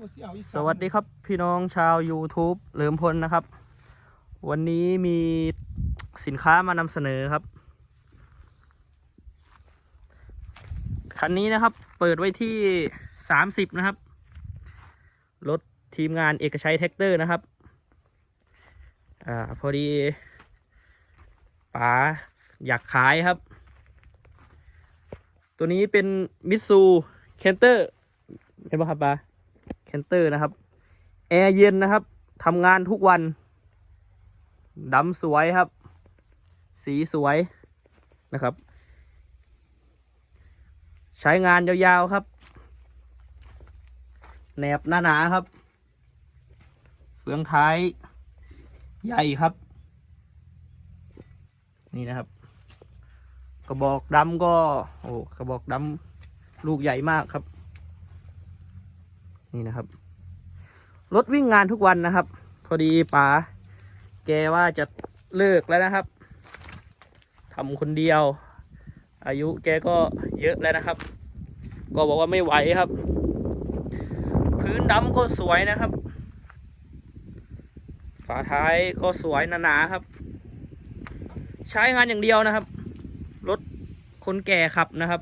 สวัสดีครับพี่น้องชาว YouTube เหลิมพลนะครับ วันนี้มีสินค้ามานำเสนอครับ คันนี้นะครับเปิดไว้ที่ 30 นะครับ รถทีมงานเอกชัยแท็กเตอร์นะครับ อ่าพอดีป๋าอยากขายครับ ตัวนี้เป็นมิตซูเคนเตอร์เห็นปะครับป๋า เคนเตอร์นะครับ แอร์เย็นนะครับทำงานทุกวันดำสวยครับ สีสวยนะครับ ใช้งานยาวๆครับแหนบหนาๆครับ เฟืองท้ายใหญ่ครับ นี่นะครับ กระบอกดำก็ โอ้กระบอกดำลูกใหญ่มากครับ นี่นะครับ รถวิ่งงานทุกวันนะครับ พอดีป๋าแกว่าจะเลิกแล้วนะครับทำคนเดียว อายุแกก็เยอะแล้วนะครับ ก็บอกว่าไม่ไหวครับ พื้นดำก็สวยนะครับ ฝาท้ายก็สวยหนาๆครับ ใช้งานอย่างเดียวนะครับ รถคนแก่ขับนะครับ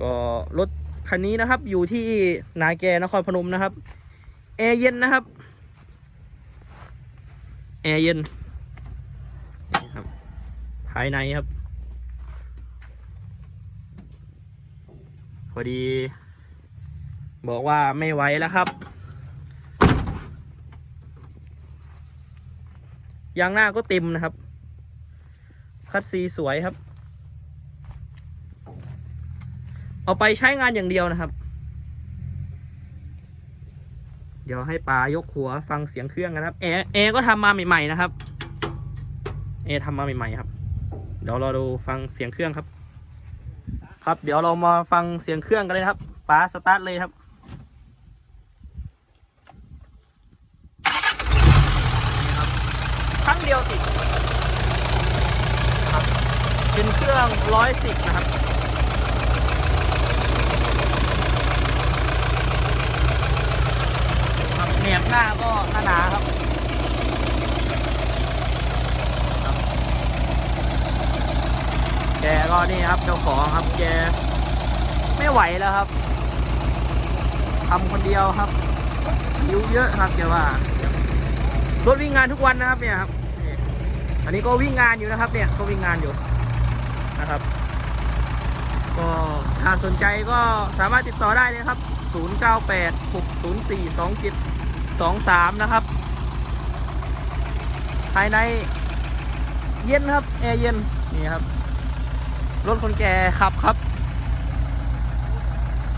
ก็รถคันนี้นะครับอยู่ที่นาแกนครพนมนะครับแอร์เย็นนะครับแอร์เย็นครับภายในครับ พอดี บอกว่าไม่ไหวแล้วครับ ยางหน้าก็เต็มนะครับ คัดซีสวยครับ เอาไปใช้งานอย่างเดียวนะครับ เดี๋ยวให้ปลายกหัวฟังเสียงเครื่องกันครับแอร์แอร์ก็ทำมาใหม่ๆนะครับแอร์ทำมาใหม่ๆครับ เดี๋ยวเราดูฟังเสียงเครื่องครับ ครับเดี๋ยวเรามาฟังเสียงเครื่องกันเลยครับปาสตาร์ทเลยครับครับครั้งเดียวติดครับเป็นเครื่องร้อยสิบนะครับ ครับแหนบหน้าก็หนาครับแกก็นี่ครับเจ้าของครับแกไม่ไหวแล้วครับทำคนเดียวครับอายุเยอะครับแกว่ารถวิ่งงานทุกวันนะครับเนี่ยครับอันนี้ก็วิ่งงานอยู่นะครับ เนี่ยก็วิ่งงานอยู่นะครับ ก็ถ้าสนใจก็สามารถติดต่อได้เลยครับ 098 604 2723นะครับ ภายในเย็นครับ แอร์เย็น นี่ครับ รถคนแก่ขับครับ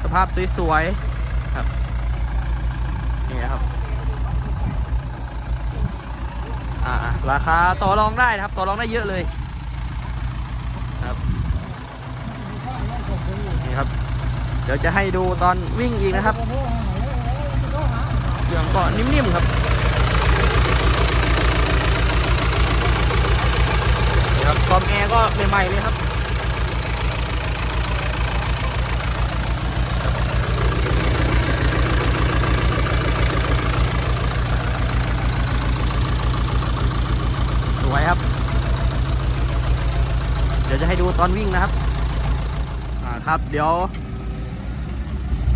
สภาพสวยๆ ครับ นี่นะครับ อ่า ราคาต่อรองได้นะครับ ต่อรองได้เยอะเลย ครับ นี่ครับ เดี๋ยวจะให้ดูตอนวิ่งอีกนะครับ เครื่องก็นิ่มๆครับครับคอมแอร์ก็ใหม่ๆเลยครับสวยครับ เดี๋ยวจะให้ดูตอนวิ่งนะครับ อ่าครับ เดี๋ยว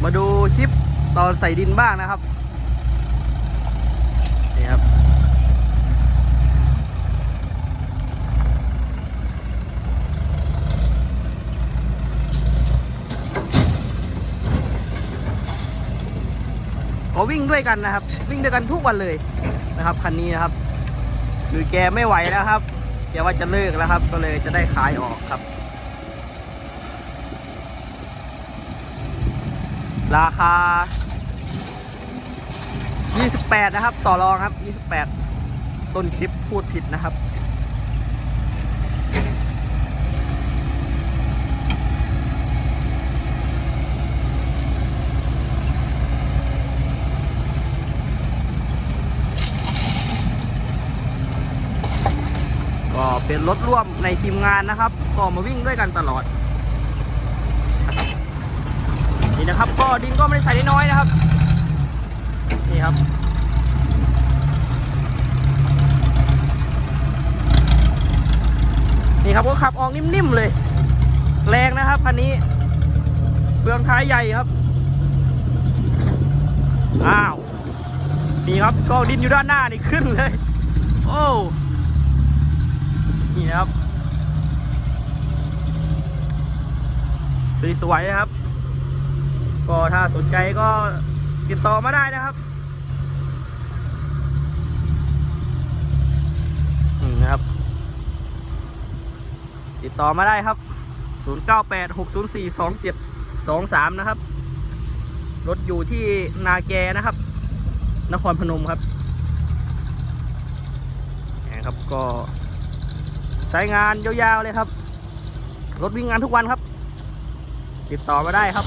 มาดูคลิปตอนใส่ดินบ้างนะครับ นี่ครับ ก็วิ่งด้วยกันนะครับ วิ่งด้วยกันทุกวันเลยนะครับคันนี้นะครับคือแกไม่ไหวแล้วครับแกว่าจะเลิกแล้วครับ ก็เลยจะได้ขายออกครับ ราคา 28 นะครับ ต่อรองครับ 28 ต้นคลิปพูดผิดนะครับ ก็เป็นรถร่วมในทีมงานนะครับ ก็มาวิ่งด้วยกันตลอดนะครับนะครับ ก็ดินก็ไม่ได้ใส่น้อยนะครับ นี่ครับ นี่ครับก็ขับออกนิ่มๆเลย แรงนะครับคันนี้เฟืองท้ายใหญ่ครับ อ้าว นี่ครับก็ดินอยู่ด้านหน้านี่ขึ้นเลย โอ้ นี่นะครับ สวยๆนะครับ ก็ถ้าสนใจก็ ติดต่อมาได้นะครับอืมนะครับ ติดต่อมาได้ครับ 0986042723 นะครับ รถอยู่ที่นาแกนะครับ นครพนมครับนะครับก็ใช้งานยาวๆเลยครับ รถวิ่งงานทุกวันครับ ติดต่อมาได้ครับ